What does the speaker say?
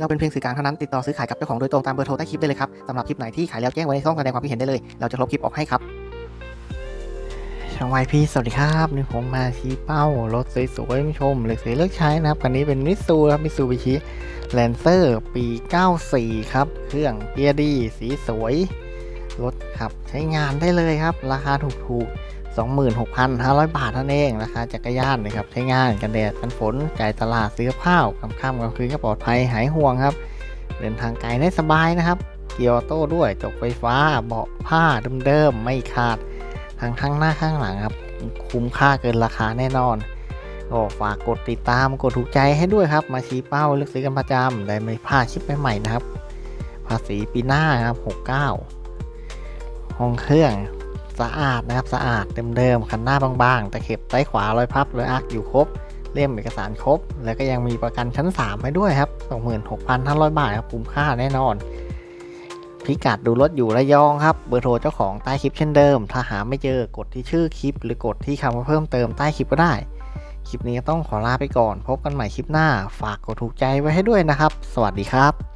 เราเป็นเพียงสื่อกลางเท่านั้นติดต่อซื้อขายกับเจ้าของโดยตรงตามเบอร์โทรใต้คลิปได้เลยครับสำหรับคลิปไหนที่ขายแล้วแจ้งไว้ในช่องแสดงความคิดเห็นได้เลย เราจะลบคลิปออกให้ครับช่องวายพี่สวัสดีครับนี่ผมมาชี้เป้ารถสวยๆชมเลยสวยเลือกใช้นะครับคันนี้เป็นมิสูครับมิสูบิชิแลนเซอร์ปี 94 ครับ เครื่องเกียร์ดี สีสวย รถขับใช้งานได้เลยครับ ราคาถูกๆ 26,500 บาทนั่นเองราคาจักรยานนะครับใช้งานกันแดดกันฝนจ่ายตลาดซื้อกับข้าวกลางค่ำกลางคืนก็ปลอดภัยหายห่วงครับ เดินทางไกลได้สบายนะครับ เกียร์ออโต้ด้วยจกไฟฟ้าเบาะผ้าเดิมๆไม่ขาดทั้งข้างหน้าข้างหลังครับ คุ้มค่าเกินราคาแน่นอนก็ฝากกดติดตามกดถูกใจให้ด้วยครับ มาชี้เป้าเลือกซื้อกันประจำได้ไม่พลาดคลิปใหม่ๆนะครับ ภาษีปีหน้าครับ 69 ห้องเครื่อง สะอาดนะครับสะอาดเดิมๆคันหน้าบางๆตะเข็บซ้ายขวารอยพับรอยอักอยู่ครบเล่มเอกสารครบ แล้วก็ยังมีประกันชั้น 3 ให้ด้วยครับ 26,500 บาทครับคุ้มค่าแน่นอน พิกัดดูรถอยู่ระยองครับ เบอร์โทรเจ้าของใต้คลิปเช่นเดิม ถ้าหาไม่เจอกดที่ชื่อคลิป หรือกดที่คำว่าเพิ่มเติมใต้คลิปก็ได้ คลิปนี้ต้องขอลาไปก่อน พบกันใหม่คลิปหน้า ฝากกดถูกใจไว้ให้ด้วยนะครับ สวัสดีครับ